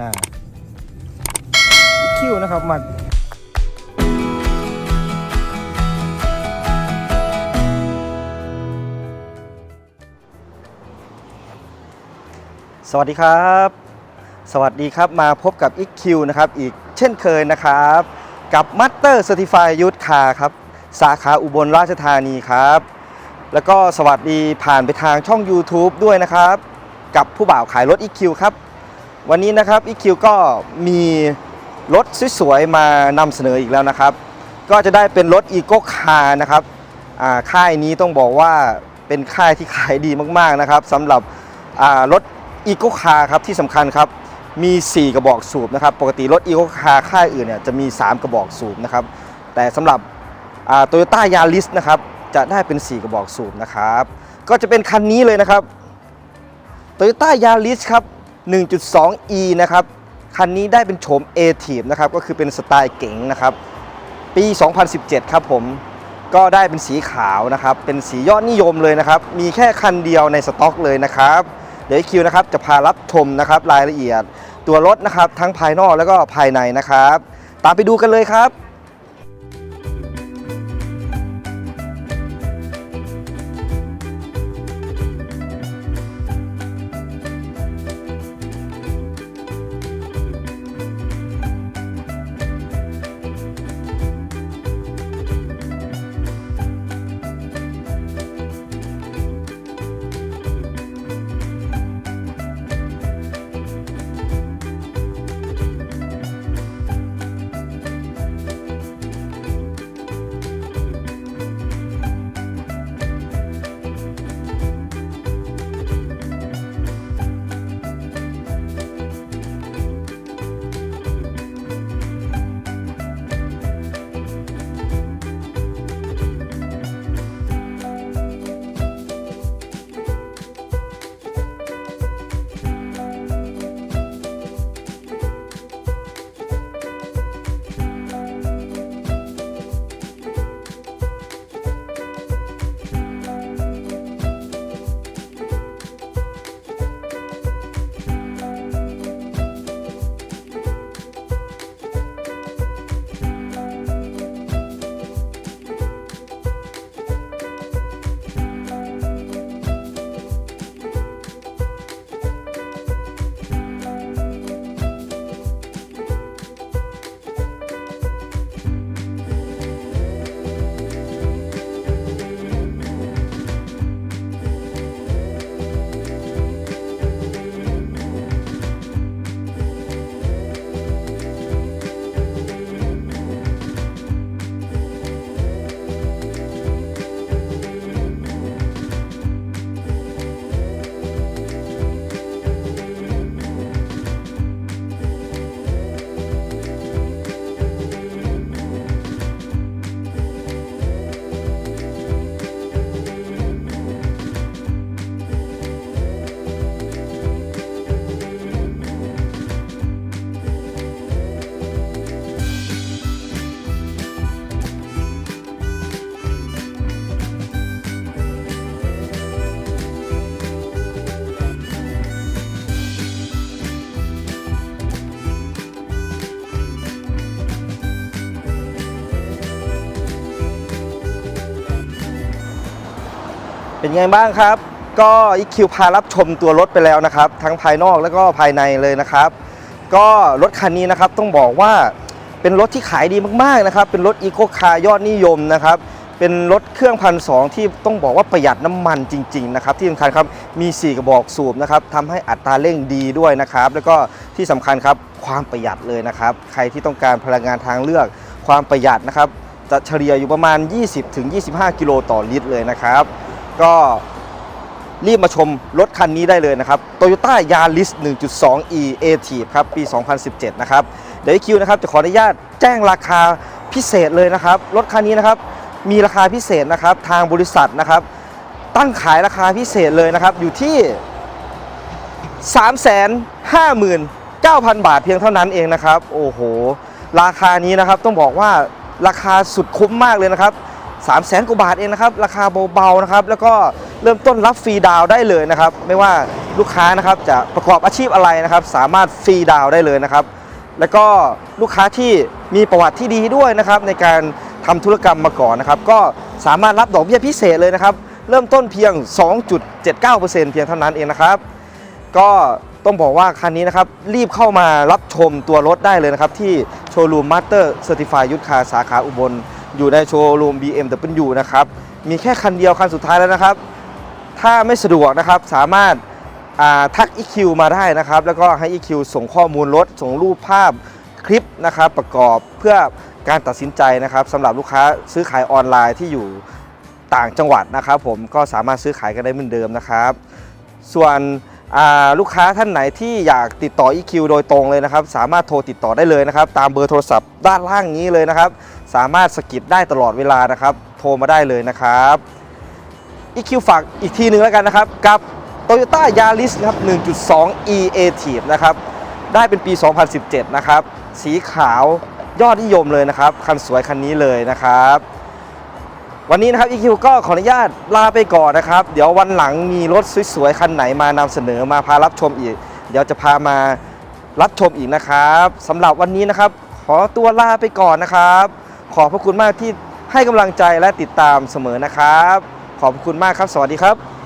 หน้า คิวนะครับมาสวัสดีครับ สวัสดีครับมาพบกับ EQ นะครับ อีกเช่นเคยนะครับ กับ Master Certified Youth Car ครับ สาขาอุบลราชธานีครับ แล้วก็สวัสดีผ่านไปทางช่อง YouTube ด้วยนะครับ กับผู้บ่าวขายรถ EQ ครับ วันนี้นะครับ EQ ก็มีรถสวยๆมานำเสนออีกแล้วนะครับ ก็จะได้เป็นรถ e c o Car นะครับค่ายนี้ต้องบอกว่าเป็นค่ายที่ขายดีมากๆนะครับสำหรับรถ e c o Car ครับที่สำคัญครับมี 4 กระบอกสูบนะครับ ปกติรถ e c o Car ค่ายอื่นเนี่ยจะมี 3 กระบอกสูบนะครับ แต่สำหรับโตโยต้ายาริสนะครับจะได้เป็น 4 กระบอกสูบนะครับ ก็จะเป็นคันนี้เลยนะครับ Toyota Yaris ครับ 1.2e นะครับ คันนี้ได้เป็นโฉม a t i v นะครับ ก็คือเป็นสไตล์เก๋งนะครับ ปี 2017 ครับผม ก็ได้เป็นสีขาวนะครับ เป็นสียอดนิยมเลยนะครับ มีแค่คันเดียวในสต็อกเลยนะครับ เดี๋ยวคิวนะครับจะพารับชมนะครับรายละเอียดตัวรถนะครับทั้งภายนอกแล้วก็ภายในนะครับ ตามไปดูกันเลยครับ เป็นไงบ้างครับ ก็อีคิวพารับชมตัวรถไปแล้วนะครับ ทั้งภายนอกแล้วก็ภายในเลยนะครับ ก็รถคันนี้นะครับต้องบอกว่าเป็นรถที่ขายดีมากๆนะครับ เป็นรถอีโคคาร์ยอดนิยมนะครับ เป็นรถเครื่องพันสองที่ต้องบอกว่าประหยัดน้ำมันจริงๆนะครับที่สำคัญครับมี 4 กระบอกสูบนะครับทำให้อัตราเร่งดีด้วยนะครับ แล้วก็ที่สำคัญครับความประหยัดเลยนะครับ ใครที่ต้องการพลังงานทางเลือก ความประหยัดนะครับจะเฉลี่ยอยู่ประมาณ 20-25 กิโลต่อลิตรเลยนะครับ ก็รีบมาชมรถคันนี้ได้เลยนะครับ Toyota Yaris 1.2e a t i v ครับ ปี 2017 นะครับ เดี๋ยวคิวนะครับ จะขออนุญาตแจ้งราคาพิเศษเลยนะครับ รถคันนี้นะครับ มีราคาพิเศษนะครับ ทางบริษัทนะครับ ตั้งขายราคาพิเศษเลยนะครับ อยู่ที่ 359,000 บาทเพียงเท่านั้นเองนะครับ โอ้โห ราคานี้นะครับ ต้องบอกว่าราคาสุดคุ้มมากเลยนะครับ 3 0 0แสนกว่าบาทเองนะครับ ราคาเบาๆนะครับ แล้วก็เริ่มต้นรับฟรีดาวได้เลยนะครับ ไม่ว่าลูกค้านะครับจะประกอบอาชีพอะไรนะครับ สามารถฟรีดาวได้เลยนะครับ แล้วก็ลูกค้าที่มีประวัติที่ดีด้วยนะครับ ในการทำธุรกรรมมาก่อนนะครับ ก็สามารถรับดอกเบี้ยพิเศษเลยนะครับ เริ่มต้นเพียง 2.79%เพียงเท่านั้นเองนะครับ ก็ต้องบอกว่าคันนี้นะครับ รีบเข้ามารับชมตัวรถได้เลยนะครับ ที่โชว์รูมมาสเตอร์เซอร์ติฟายยุทธคาสาขาอุบล อยู่ในโชว์รูม BMW นะครับ มีแค่คันเดียวคันสุดท้ายแล้วนะครับ ถ้าไม่สะดวกนะครับสามารถทัก EQ มาได้นะครับ แล้วก็ให้ EQ ส่งข้อมูลรถ ส่งรูปภาพคลิปนะครับประกอบเพื่อการตัดสินใจนะครับสำหรับลูกค้าซื้อขายออนไลน์ที่อยู่ต่างจังหวัดนะครับ ผมก็สามารถซื้อขายกันได้เหมือนเดิมนะครับ ส่วน ลูกค้าท่านไหนที่อยากติดต่อ EQ โดยตรงเลยนะครับ สามารถโทรติดต่อได้เลยนะครับ ตามเบอร์โทรศัพท์ด้านล่างนี้เลยนะครับ สามารถสกิดได้ตลอดเวลานะครับ โทรมาได้เลยนะครับ EQ ฝากอีกทีหนึ่งแล้วกันนะครับ กับ Toyota Yaris นะครับ 1.2 e a t i v e นะครับ ได้เป็นปี 2017 นะครับ สีขาวยอดนิยมเลยนะครับ คันสวยคันนี้เลยนะครับ วันนี้นะครับ EQ ก็ขออนุญาตลาไปก่อนนะครับ เดี๋ยววันหลังมีรถสวยๆ คันไหนมานำเสนอมาพารับชมอีก เดี๋ยวจะพามารับชมอีกนะครับสำหรับวันนี้นะครับ ขอตัวลาไปก่อนนะครับ ขอบพระคุณมากที่ให้กำลังใจและติดตามเสมอนะครับ ขอบคุณมากครับ สวัสดีครับ